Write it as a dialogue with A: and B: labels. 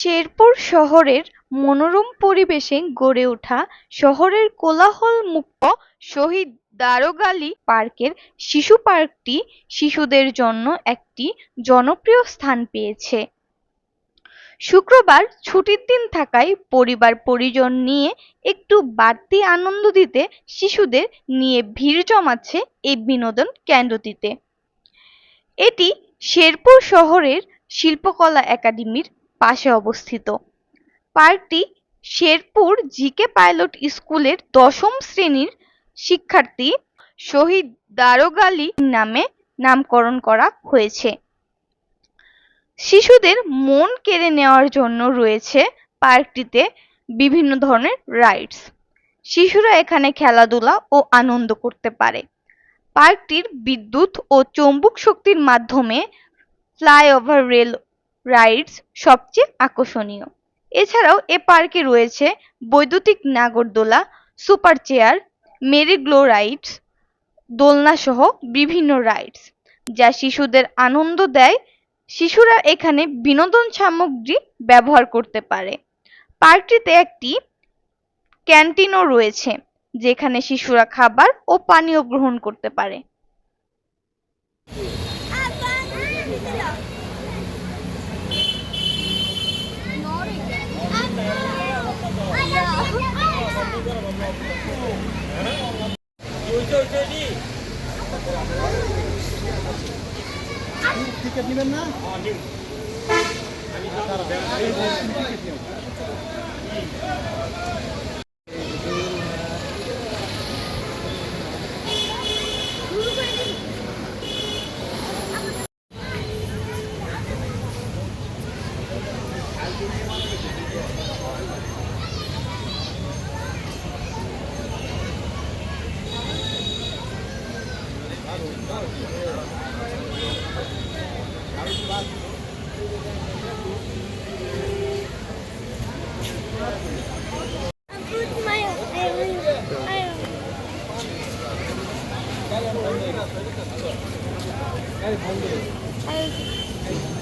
A: শেরপুর শহরের মনোরম পরিবেশে গড়ে ওঠা শহরের কোলাহলমুক্ত শহীদ দারোগা আলী পার্কের শিশু পার্কটি শিশুদের জন্য একটি জনপ্রিয় স্থান পেয়েছে। শুক্রবার ছুটির দিন থাকায় পরিবার পরিজন নিয়ে একটু বাড়তি আনন্দ দিতে শিশুদের নিয়ে ভিড় জমাচ্ছে এই বিনোদন কেন্দ্রটিতে। এটি শেরপুর শহরের শিল্পকলা একাডেমির পাশে অবস্থিত। পার্কটি শেরপুর জিকে পাইলট স্কুলের দশম শ্রেণির শিক্ষার্থী শহীদ দারোগা আলী নামে নামকরণ করা হয়েছে। শিশুদের মন কেড়ে নেওয়ার জন্য রয়েছে পার্কটিতে বিভিন্ন ধরনের রাইডস। শিশুরা এখানে খেলাধুলা ও আনন্দ করতে পারে। পার্কটির বিদ্যুৎ ও চৌম্বক শক্তির মাধ্যমে ফ্লাইওভার, রেল রাইডস সবচেয়ে আকর্ষণীয়। এছাড়াও এ পার্কে রয়েছে বৈদ্যুতিক নাগরদোলা super chair merry glow rides দোলনা সহ বিভিন্ন রাইডস যা শিশুদের আনন্দ দেয়। শিশুরা এখানে বিনোদন সামগ্রী ব্যবহার করতে পারে। পার্কটিতে একটি ক্যান্টিনও রয়েছে, যেখানে শিশুরা খাবার ও পানীয় গ্রহণ করতে পারে।
B: টিকিট নেবেন না?
C: I